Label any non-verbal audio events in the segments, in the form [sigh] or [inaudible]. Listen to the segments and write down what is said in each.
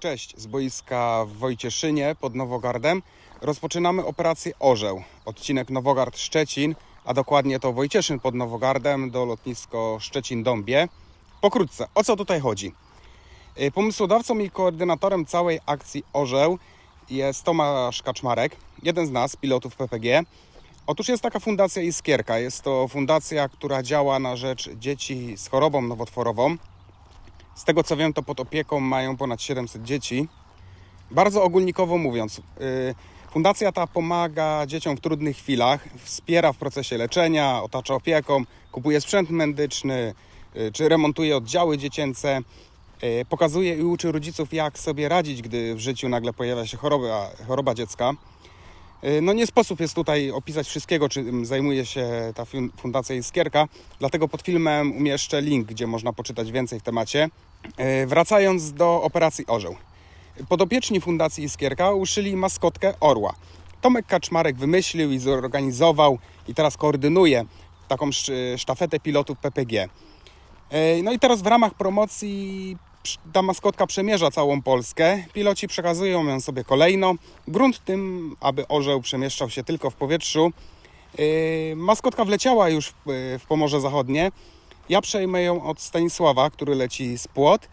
Cześć, z boiska w Wojcieszynie pod Nowogardem. Rozpoczynamy operację Orzeł. Odcinek Nowogard-Szczecin, a dokładnie to Wojcieszyn pod Nowogardem do lotnisko Szczecin-Dąbie. Pokrótce, o co tutaj chodzi? Y, Pomysłodawcą i koordynatorem całej akcji Orzeł jest Tomasz Kaczmarek, jeden z nas, pilotów PPG. Otóż jest taka fundacja Iskierka. Jest to fundacja, która działa na rzecz dzieci z chorobą nowotworową. Z tego co wiem, to pod opieką mają ponad 700 dzieci. Bardzo ogólnikowo mówiąc, y, fundacja ta pomaga dzieciom w trudnych chwilach, wspiera w procesie leczenia, otacza opieką, kupuje sprzęt medyczny, y, czy remontuje oddziały dziecięce. y, Pokazuje i uczy rodziców, jak sobie radzić, gdy w życiu nagle pojawia się choroba, choroba dziecka. No nie sposób jest tutaj opisać wszystkiego, czym zajmuje się ta fun- Fundacja Iskierka, dlatego pod filmem umieszczę link, gdzie można poczytać więcej w temacie. Y, Wracając do operacji Orzeł. Podopieczni Fundacji Iskierka uszyli maskotkę orła. Tomek Kaczmarek wymyślił i zorganizował i teraz koordynuje taką sz- sztafetę pilotów PPG. E, No i teraz w ramach promocji ta maskotka przemierza całą Polskę. Piloci przekazują ją sobie kolejno. Grunt tym, aby orzeł przemieszczał się tylko w powietrzu. E, Maskotka wleciała już w Pomorze Zachodnie. Ja przejmę ją od Stanisława, który leci z Płot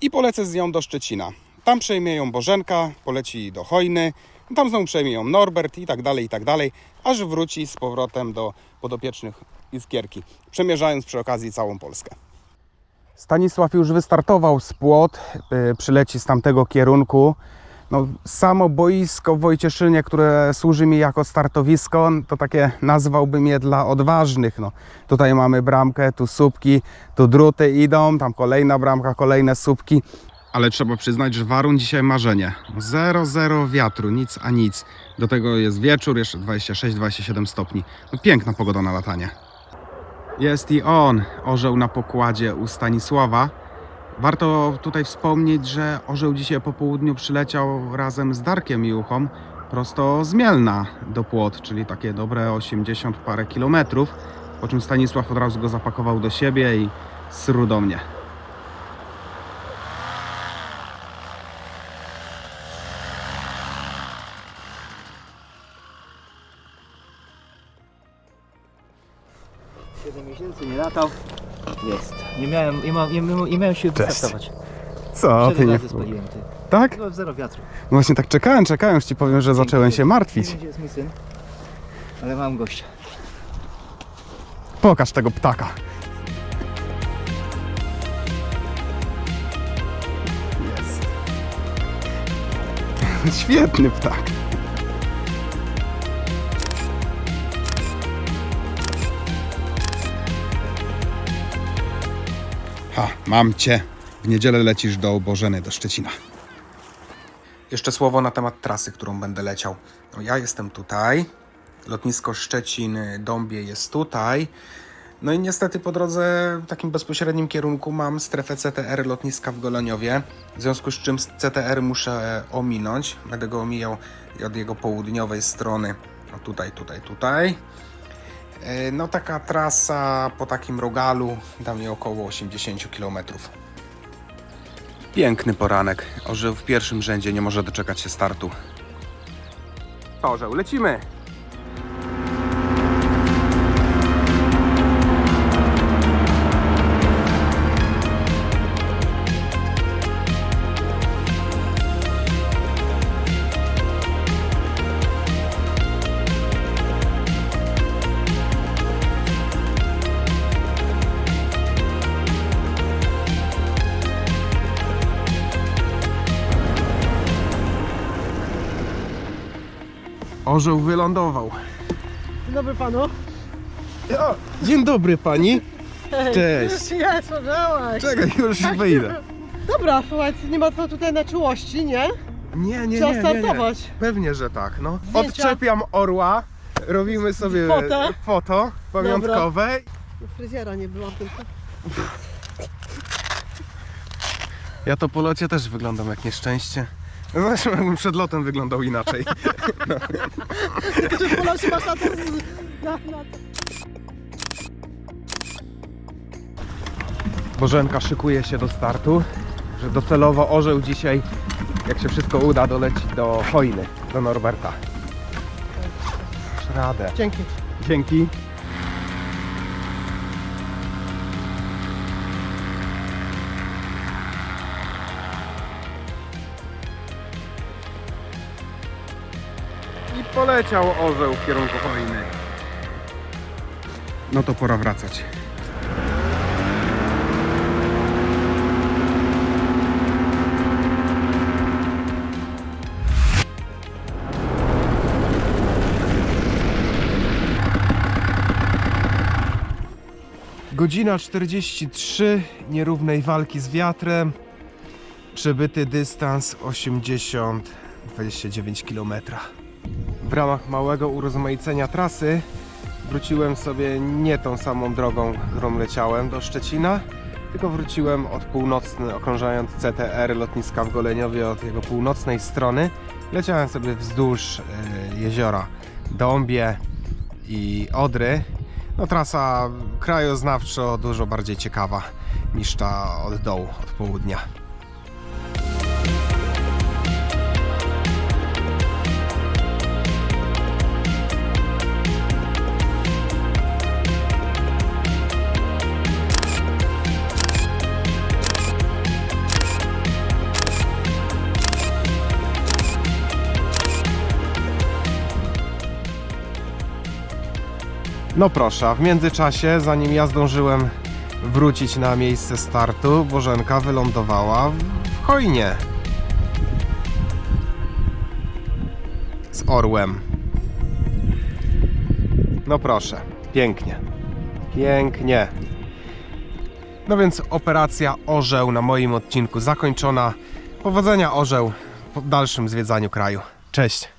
i polecę z nią do Szczecina. Tam przejmie ją Bożenka, poleci do Hojny, tam znowu przejmie ją Norbert i tak dalej, i tak dalej, aż wróci z powrotem do podopiecznych Iskierki, przemierzając przy okazji całą Polskę. Stanisław już wystartował z płot, y, przyleci z tamtego kierunku. No, samo boisko w Wojcieszynie, które służy mi jako startowisko, to takie nazwałbym je dla odważnych. No, tutaj mamy bramkę, tu słupki, tu druty idą, tam kolejna bramka, kolejne słupki. Ale trzeba przyznać, że warun dzisiaj marzenie. Zero, zero wiatru, nic a nic. Do tego jest wieczór, jeszcze 26-27 stopni. No, piękna pogoda na latanie. Jest i on, orzeł na pokładzie u Stanisława. Warto tutaj wspomnieć, że orzeł dzisiaj po południu przyleciał razem z Darkiem Juchą prosto z Mielna do Płot, czyli takie dobre 80 parę kilometrów. Po czym Stanisław od razu go zapakował do siebie i sru do mnie. Siedem miesięcy nie latał. Jest. Nie miałem, nie, ma, nie, nie miałem siły Cześć. wystartować. Co? Siedem razy spaliłem ty. Tak? Zero wiatru. No właśnie tak czekałem, czekałem, już ci powiem, że zacząłem się Nie martwić. wiem, gdzie jest mój syn, ale mam gościa. Pokaż tego ptaka. Jest. [laughs] Świetny ptak. Ha, mam cię. W niedzielę lecisz do Bożeny, do Szczecina. Jeszcze słowo na temat trasy, którą będę leciał. No, ja jestem tutaj. Lotnisko Szczecin-Dąbie jest tutaj. No i niestety po drodze w takim bezpośrednim kierunku mam strefę CTR lotniska w Goleniowie, w związku z czym CTR muszę ominąć. Będę go omijał od jego południowej strony. O tutaj, tutaj, tutaj. E, No taka trasa po takim rogalu, da mi około 80 km. Piękny poranek. Orzeł w pierwszym rzędzie nie może doczekać się startu. Orzeł, lecimy! Orzeł wylądował. Dzień dobry panu. O, dzień dobry pani. Cześć. [laughs] Jest, orzełek. Czekaj, już Tak, wyjdę. Dobra, słuchaj, nie ma co tutaj na czułości, nie? Nie, nie, Trzeba nie, nie, nie. startować. Pewnie, że tak. No. Zdjęcia. Odczepiam orła, robimy sobie Fotę. foto pamiątkowe. No, fryzjera nie było tylko. Ja to po locie też wyglądam jak nieszczęście. No Zresztą jakbym przed lotem wyglądał inaczej. [laughs] Że pola się masz na to... Na, na... Bożenka szykuje się do startu. Że docelowo orzeł dzisiaj, jak się wszystko uda, doleci do Hojny, do Norberta. Dasz Radę. Dzięki. Dzięki. I poleciał orzeł w kierunku Hojny. No to pora wracać. Godzina 43 nierównej walki z wiatrem. Przebyty dystans 80 29 km. W ramach małego urozmaicenia trasy wróciłem sobie nie tą samą drogą, którą leciałem do Szczecina, tylko wróciłem od północny, okrążając CTR lotniska w Goleniowie od jego północnej strony. Leciałem sobie wzdłuż e, jeziora Dąbie i Odry. No trasa krajoznawczo dużo bardziej ciekawa niż ta od dołu, od południa. No proszę, w międzyczasie, zanim ja zdążyłem wrócić na miejsce startu, Bożenka wylądowała w Chojnie. Z orłem. No proszę, pięknie. Pięknie. No więc operacja Orzeł na moim odcinku zakończona. Powodzenia Orzeł w dalszym zwiedzaniu kraju. Cześć.